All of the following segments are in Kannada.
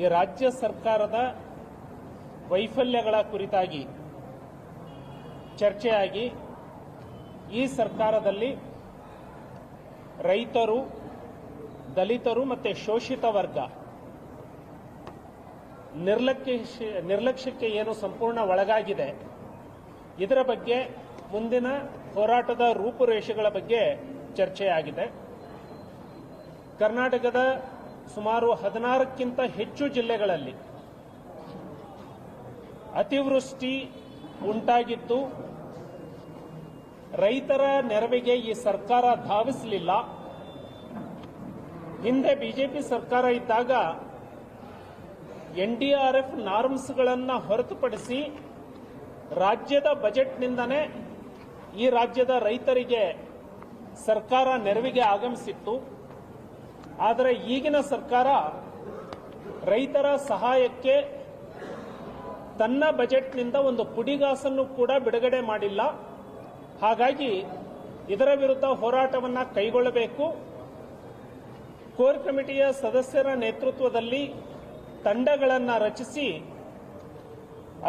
ಈ ರಾಜ್ಯ ಸರ್ಕಾರದ ವೈಫಲ್ಯಗಳ ಕುರಿತಾಗಿ ಚರ್ಚೆಯಾಗಿ ಈ ಸರ್ಕಾರದಲ್ಲಿ ರೈತರು, ದಲಿತರು ಮತ್ತು ಶೋಷಿತ ವರ್ಗ ನಿರ್ಲಕ್ಷ್ಯ, ನಿರ್ಲಕ್ಷ್ಯಕ್ಕೆ ಏನು ಸಂಪೂರ್ಣ ಒಳಗಾಗಿದೆ, ಇದರ ಬಗ್ಗೆ ಮುಂದಿನ ಹೋರಾಟದ ರೂಪುರೇಷೆಗಳ ಬಗ್ಗೆ ಚರ್ಚೆಯಾಗಿದೆ. ಕರ್ನಾಟಕದ ಸುಮಾರು ಹದಿನಾರಕ್ಕಿಂತ ಹೆಚ್ಚು ಜಿಲ್ಲೆಗಳಲ್ಲಿ ಅತಿವೃಷ್ಟಿ ಉಂಟಾಗಿತ್ತು ರೈತರ ನೆರವಿಗೆ ಈ ಸರ್ಕಾರ ಧಾವಿಸಲಿಲ್ಲ. ಹಿಂದೆ ಬಿಜೆಪಿ ಸರ್ಕಾರ ಇದ್ದಾಗ ಎನ್ಡಿಆರ್ಎಫ್ ನಾರ್ಮ್ಸ್ಗಳನ್ನು ಹೊರತುಪಡಿಸಿ ರಾಜ್ಯದ ಬಜೆಟ್ನಿಂದನೇ ಈ ರಾಜ್ಯದ ರೈತರಿಗೆ ಸರ್ಕಾರ ನೆರವಿಗೆ ಆಗಮಿಸಿತ್ತು. ಆದರೆ ಈಗಿನ ಸರ್ಕಾರ ರೈತರ ಸಹಾಯಕ್ಕೆ ತನ್ನ ಬಜೆಟ್ನಿಂದ ಒಂದು ಪುಡಿಗಾಸನ್ನು ಕೂಡ ಬಿಡುಗಡೆ ಮಾಡಿಲ್ಲ. ಹಾಗಾಗಿ ಇದರ ವಿರುದ್ಧ ಹೋರಾಟವನ್ನು ಕೈಗೊಳ್ಳಬೇಕು. ಕೋರ್ ಕಮಿಟಿಯ ಸದಸ್ಯರ ನೇತೃತ್ವದಲ್ಲಿ ತಂಡಗಳನ್ನು ರಚಿಸಿ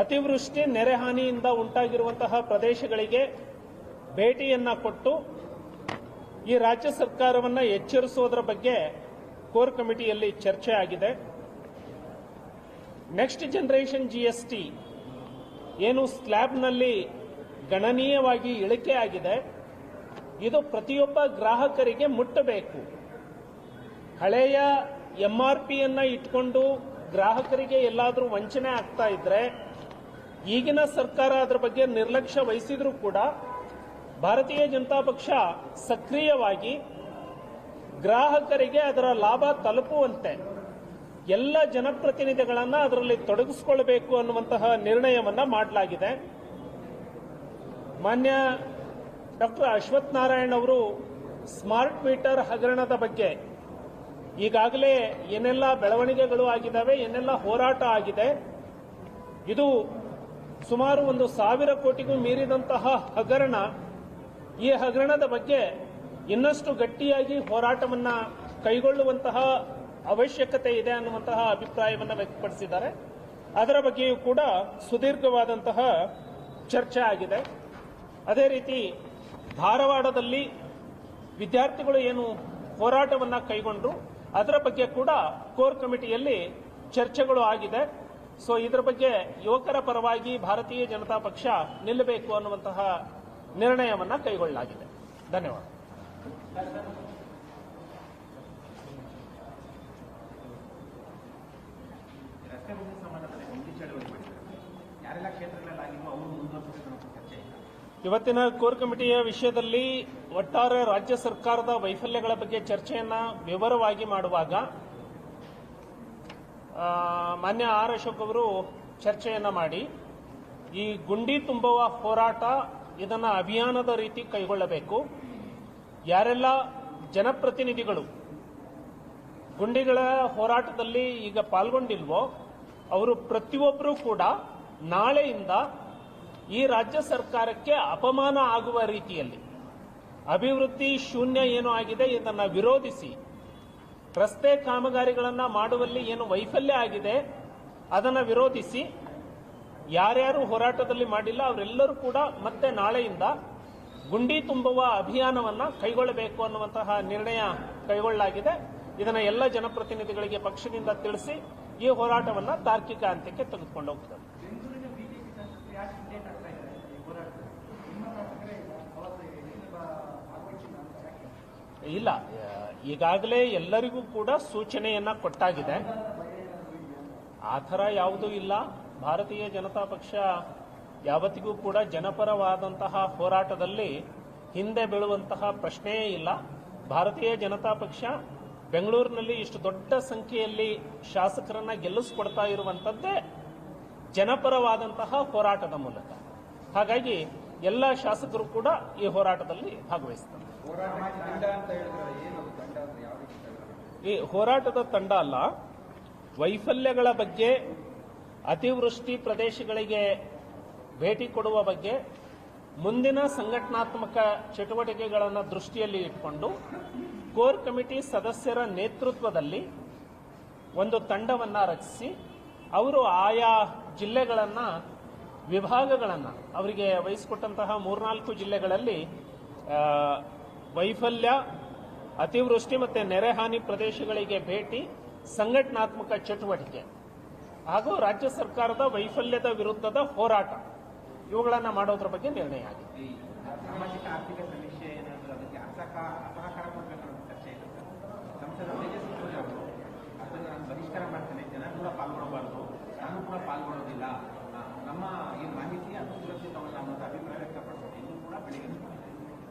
ಅತಿವೃಷ್ಟಿ ನೆರೆಹಾನಿಯಿಂದ ಉಂಟಾಗಿರುವಂತಹ ಪ್ರದೇಶಗಳಿಗೆ ಭೇಟಿಯನ್ನು ಕೊಟ್ಟು ಈ ರಾಜ್ಯ ಸರ್ಕಾರವನ್ನು ಎಚ್ಚರಿಸುವುದರ ಬಗ್ಗೆ ಕೋರ್ ಕಮಿಟಿಯಲ್ಲಿ ಚರ್ಚೆ ಆಗಿದೆ. ನೆಕ್ಸ್ಟ್ ಜನರೇಷನ್ ಜಿಎಸ್ಟಿ ಏನು ಸ್ಲ್ಯಾಬ್ನಲ್ಲಿ ಗಣನೀಯವಾಗಿ ಇಳಿಕೆ ಆಗಿದೆ. ಇದು ಪ್ರತಿಯೊಬ್ಬ ಗ್ರಾಹಕರಿಗೆ ಮುಟ್ಟಬೇಕು. ಹಳೆಯ ಎಂ ಆರ್ ಇಟ್ಕೊಂಡು ಗ್ರಾಹಕರಿಗೆ ಎಲ್ಲಾದರೂ ವಂಚನೆ ಆಗ್ತಾ ಇದ್ರೆ ಈಗಿನ ಸರ್ಕಾರ ಅದರ ಬಗ್ಗೆ ನಿರ್ಲಕ್ಷ್ಯ ವಹಿಸಿದ್ರೂ ಕೂಡ ಭಾರತೀಯ ಜನತಾ ಪಕ್ಷ ಸಕ್ರಿಯವಾಗಿ ಗ್ರಾಹಕರಿಗೆ ಅದರ ಲಾಭ ತಲುಪುವಂತೆ ಎಲ್ಲ ಜನಪ್ರತಿನಿಧಿಗಳನ್ನು ಅದರಲ್ಲಿ ತೊಡಗಿಸಿಕೊಳ್ಳಬೇಕು ಅನ್ನುವಂತಹ ನಿರ್ಣಯವನ್ನ ಮಾಡಲಾಗಿದೆ. ಮಾನ್ಯ ಡಾಕ್ಟರ್ ಅಶ್ವಥ್ ನಾರಾಯಣ್ ಅವರು ಸ್ಮಾರ್ಟ್ ಮೀಟರ್ ಹಗರಣದ ಬಗ್ಗೆ ಈಗಾಗಲೇ ಏನೆಲ್ಲ ಬೆಳವಣಿಗೆಗಳು ಆಗಿದ್ದಾವೆ, ಏನೆಲ್ಲ ಹೋರಾಟ ಆಗಿದೆ, ಇದು ಸುಮಾರು ಒಂದು ಸಾವಿರ ಕೋಟಿಗೂ ಮೀರಿದಂತಹ ಹಗರಣ ಈ ಹಗರಣದ ಬಗ್ಗೆ ಇನ್ನಷ್ಟು ಗಟ್ಟಿಯಾಗಿ ಹೋರಾಟವನ್ನು ಕೈಗೊಳ್ಳುವಂತಹ ಅವಶ್ಯಕತೆ ಇದೆ ಅನ್ನುವಂತಹ ಅಭಿಪ್ರಾಯವನ್ನು ವ್ಯಕ್ತಪಡಿಸಿದ್ದಾರೆ. ಅದರ ಬಗ್ಗೆಯೂ ಕೂಡ ಸುದೀರ್ಘವಾದಂತಹ ಚರ್ಚೆ ಆಗಿದೆ. ಅದೇ ರೀತಿ ಧಾರವಾಡದಲ್ಲಿ ವಿದ್ಯಾರ್ಥಿಗಳು ಏನು ಹೋರಾಟವನ್ನು ಕೈಗೊಂಡ್ರು, ಅದರ ಬಗ್ಗೆ ಕೂಡ ಕೋರ್ ಕಮಿಟಿಯಲ್ಲಿ ಚರ್ಚೆಗಳು ಆಗಿದೆ. ಸೊ, ಇದರ ಬಗ್ಗೆ ಯುವಕರ ಪರವಾಗಿ ಭಾರತೀಯ ಜನತಾ ಪಕ್ಷ ನಿಲ್ಲಬೇಕು ಅನ್ನುವಂತಹ ನಿರ್ಣಯವನ್ನ ಕೈಗೊಳ್ಳಲಾಗಿದೆ. ಧನ್ಯವಾದ. ಇವತ್ತಿನ ಕೋರ್ ಕಮಿಟಿಯ ವಿಷಯದಲ್ಲಿ ಒಟ್ಟಾರೆ ರಾಜ್ಯ ಸರ್ಕಾರದ ವೈಫಲ್ಯಗಳ ಬಗ್ಗೆ ಚರ್ಚೆಯನ್ನ ವಿವರವಾಗಿ ಮಾಡುವಾಗ ಮಾನ್ಯ ಆರ್ ಅಶೋಕ್ ಅವರು ಚರ್ಚೆಯನ್ನ ಮಾಡಿ ಈ ಗುಂಡಿ ತುಂಬುವ ಹೋರಾಟ ಇದನ್ನ ಅಭಿಯಾನದ ರೀತಿ ಕೈಗೊಳ್ಳಬೇಕು. ಯಾರೆಲ್ಲ ಜನಪ್ರತಿನಿಧಿಗಳು ಗುಂಡಿಗಳ ಹೋರಾಟದಲ್ಲಿ ಈಗ ಪಾಲ್ಗೊಂಡಿಲ್ವೋ, ಅವರು ಪ್ರತಿಯೊಬ್ಬರೂ ಕೂಡ ನಾಳೆಯಿಂದ ಈ ರಾಜ್ಯ ಸರ್ಕಾರಕ್ಕೆ ಅಪಮಾನ ಆಗುವ ರೀತಿಯಲ್ಲಿ, ಅಭಿವೃದ್ಧಿ ಶೂನ್ಯ ಏನು ಆಗಿದೆ, ಇದನ್ನು ವಿರೋಧಿಸಿ, ರಸ್ತೆ ಕಾಮಗಾರಿಗಳನ್ನು ಮಾಡುವಲ್ಲಿ ಏನು ವೈಫಲ್ಯ ಆಗಿದೆ, ಅದನ್ನು ವಿರೋಧಿಸಿ ಯಾರ್ಯಾರು ಹೋರಾಟದಲ್ಲಿ ಮಾಡಿಲ್ಲ ಅವರೆಲ್ಲರೂ ಕೂಡ ಮತ್ತೆ ನಾಳೆಯಿಂದ ಗುಂಡಿ ತುಂಬುವ ಅಭಿಯಾನವನ್ನ ಕೈಗೊಳ್ಳಬೇಕು ಅನ್ನುವಂತಹ ನಿರ್ಣಯ ಕೈಗೊಳ್ಳಲಾಗಿದೆ. ಇದನ್ನ ಎಲ್ಲ ಜನಪ್ರತಿನಿಧಿಗಳಿಗೆ ಪಕ್ಷದಿಂದ ತಿಳಿಸಿ ಈ ಹೋರಾಟವನ್ನ ತಾರ್ಕಿಕ ಅಂತ್ಯಕ್ಕೆ ತೆಗೆದುಕೊಂಡು ಹೋಗ್ತದೆ. ಇಲ್ಲ ಈಗಾಗಲೇ ಎಲ್ಲರಿಗೂ ಕೂಡ ಸೂಚನೆಯನ್ನ ಕೊಟ್ಟಾಗಿದೆ. ಆ ಥರ ಯಾವುದೂ ಇಲ್ಲ. ಭಾರತೀಯ ಜನತಾ ಪಕ್ಷ ಯಾವತ್ತಿಗೂ ಕೂಡ ಜನಪರವಾದಂತಹ ಹೋರಾಟದಲ್ಲಿ ಹಿಂದೆ ಬೀಳುವಂತಹ ಪ್ರಶ್ನೆಯೇ ಇಲ್ಲ. ಭಾರತೀಯ ಜನತಾ ಪಕ್ಷ ಬೆಂಗಳೂರಿನಲ್ಲಿ ಇಷ್ಟು ದೊಡ್ಡ ಸಂಖ್ಯೆಯಲ್ಲಿ ಶಾಸಕರನ್ನ ಗೆಲ್ಲಿಸ್ಕೊಡ್ತಾ ಇರುವಂತದ್ದೇ ಜನಪರವಾದಂತಹ ಹೋರಾಟದ ಮೂಲಕ. ಹಾಗಾಗಿ ಎಲ್ಲ ಶಾಸಕರು ಕೂಡ ಈ ಹೋರಾಟದಲ್ಲಿ ಭಾಗವಹಿಸ್ತಾರೆ. ಈ ಹೋರಾಟದ ತಂಡ ಅಲ್ಲ, ವೈಫಲ್ಯಗಳ ಬಗ್ಗೆ ಅತಿವೃಷ್ಟಿ ಪ್ರದೇಶಗಳಿಗೆ ಭೇಟಿ ಕೊಡುವ ಬಗ್ಗೆ ಮುಂದಿನ ಸಂಘಟನಾತ್ಮಕ ಚಟುವಟಿಕೆಗಳನ್ನು ದೃಷ್ಟಿಯಲ್ಲಿ ಇಟ್ಕೊಂಡು ಕೋರ್ ಕಮಿಟಿ ಸದಸ್ಯರ ನೇತೃತ್ವದಲ್ಲಿ ಒಂದು ತಂಡವನ್ನು ರಚಿಸಿ ಅವರು ಆಯಾ ಜಿಲ್ಲೆಗಳನ್ನು, ವಿಭಾಗಗಳನ್ನು, ಅವರಿಗೆ ವಹಿಸಿಕೊಟ್ಟಂತಹ ಮೂರ್ನಾಲ್ಕು ಜಿಲ್ಲೆಗಳಲ್ಲಿ ವೈಫಲ್ಯ, ಅತಿವೃಷ್ಟಿ ಮತ್ತು ನೆರೆಹಾನಿ ಪ್ರದೇಶಗಳಿಗೆ ಭೇಟಿ, ಸಂಘಟನಾತ್ಮಕ ಚಟುವಟಿಕೆ. ಹಾಗೂ ರಾಜ್ಯ ಸರ್ಕಾರದ ವೈಫಲ್ಯದ ವಿರುದ್ಧದ ಹೋರಾಟ. ಇವುಗಳನ್ನು ಮಾಡೋದ್ರ ಬಗ್ಗೆ ನಿರ್ಣಯ ಆಗಿದೆ. ಈ ಸಾಮಾಜಿಕ ಆರ್ಥಿಕ ಸಮೀಕ್ಷೆ ಏನಾದರೂ ಅದಕ್ಕೆ ಅಸಹ ಅಸಹಕಾರ ಕೊಡಬೇಕನ್ನೋ ಚರ್ಚೆ ಇದೆ. ಸರ್ ಸಂಸದ ತೇಜಸ್ವಿ ಅದನ್ನು ನಾನು ಬಹಿಷ್ಕಾರ ಮಾಡ್ತೇನೆ. ಜನ ಕೂಡ ಪಾಲ್ಗೊಳ್ಳಬಾರ್ದು. ನಾನು ಕೂಡ ಪಾಲ್ಗೊಳ್ಳೋದಿಲ್ಲ. ನಮ್ಮ ಈ ಮಾಹಿತಿ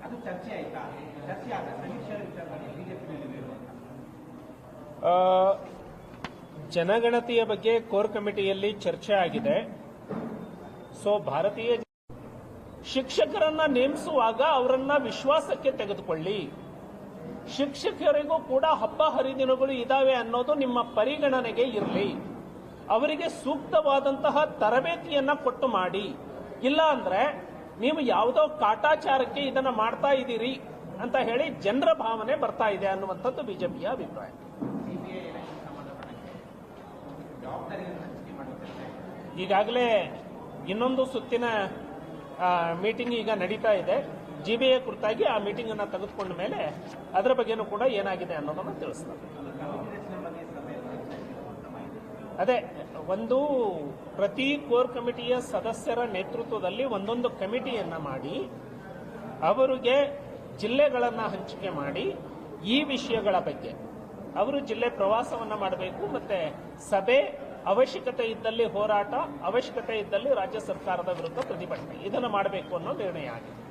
ಅದು ಚರ್ಚೆ ಆಯ್ತಾ? ಚರ್ಚೆ ಆದ ಸಮೀಕ್ಷೆ ಬಿಜೆಪಿನಲ್ಲಿ ಜನಗಣತಿಯ ಬಗ್ಗೆ ಕೋರ್ ಕಮಿಟಿಯಲ್ಲಿ ಚರ್ಚೆ ಆಗಿದೆ. ಸೊ ಭಾರತೀಯ ಶಿಕ್ಷಕರನ್ನ ನೇಮಿಸುವಾಗ ಅವರನ್ನ ವಿಶ್ವಾಸಕ್ಕೆ ತೆಗೆದುಕೊಳ್ಳಿ. ಶಿಕ್ಷಕರಿಗೂ ಕೂಡ ಹಬ್ಬ ಹರಿದಿನಗಳು ಇದಾವೆ ಅನ್ನೋದು ನಿಮ್ಮ ಪರಿಗಣನೆಗೆ ಇರಲಿ. ಅವರಿಗೆ ಸೂಕ್ತವಾದಂತಹ ತರಬೇತಿಯನ್ನ ಕೊಟ್ಟು ಮಾಡಿ. ಇಲ್ಲ ಅಂದ್ರೆ ನೀವು ಯಾವುದೋ ಕಾಟಾಚಾರಕ್ಕೆ ಇದನ್ನ ಮಾಡ್ತಾ ಇದ್ದೀರಿ ಅಂತ ಹೇಳಿ ಜನರ ಭಾವನೆ ಬರ್ತಾ ಇದೆ ಅನ್ನುವಂಥದ್ದು ಬಿಜೆಪಿಯ ಅಭಿಪ್ರಾಯ. ಈಗಾಗಲೇ ಇನ್ನೊಂದು ಸುತ್ತಿನ ಮೀಟಿಂಗ್ ಈಗ ನಡೀತಾ ಇದೆ. ಜಿ ಬಿ ಎ ಕುರಿತಾಗಿ ಆ ಮೀಟಿಂಗ್ ಅನ್ನ ತೆಗೆದುಕೊಂಡ ಮೇಲೆ ಅದರ ಬಗ್ಗೆನೂ ಕೂಡ ಏನಾಗಿದೆ ಅನ್ನೋದನ್ನು ತಿಳಿಸ್ತಾರೆ. ಅದೇ, ಒಂದು ಪ್ರತಿ ಕೋರ್ ಕಮಿಟಿಯ ಸದಸ್ಯರ ನೇತೃತ್ವದಲ್ಲಿ ಒಂದೊಂದು ಕಮಿಟಿಯನ್ನು ಮಾಡಿ, ಅವರಿಗೆ ಜಿಲ್ಲೆಗಳನ್ನು ಹಂಚಿಕೆ ಮಾಡಿ, ಈ ವಿಷಯಗಳ ಬಗ್ಗೆ. ಅವರು ಜಿಲ್ಲೆ ಪ್ರವಾಸವನ್ನ ಮಾಡಬೇಕು, ಮತ್ತೆ ಸಭೆ ಅವಶ್ಯಕತೆ ಇದ್ದಲ್ಲಿ ಹೋರಾಟ ಅವಶ್ಯಕತೆ ಇದ್ದಲ್ಲಿ ರಾಜ್ಯ ಸರ್ಕಾರದ ವಿರುದ್ಧ ಪ್ರತಿಭಟನೆ. ಇದನ್ನು ಮಾಡಬೇಕು ಅನ್ನೋ ನಿರ್ಣಯ ಆಗಿದೆ.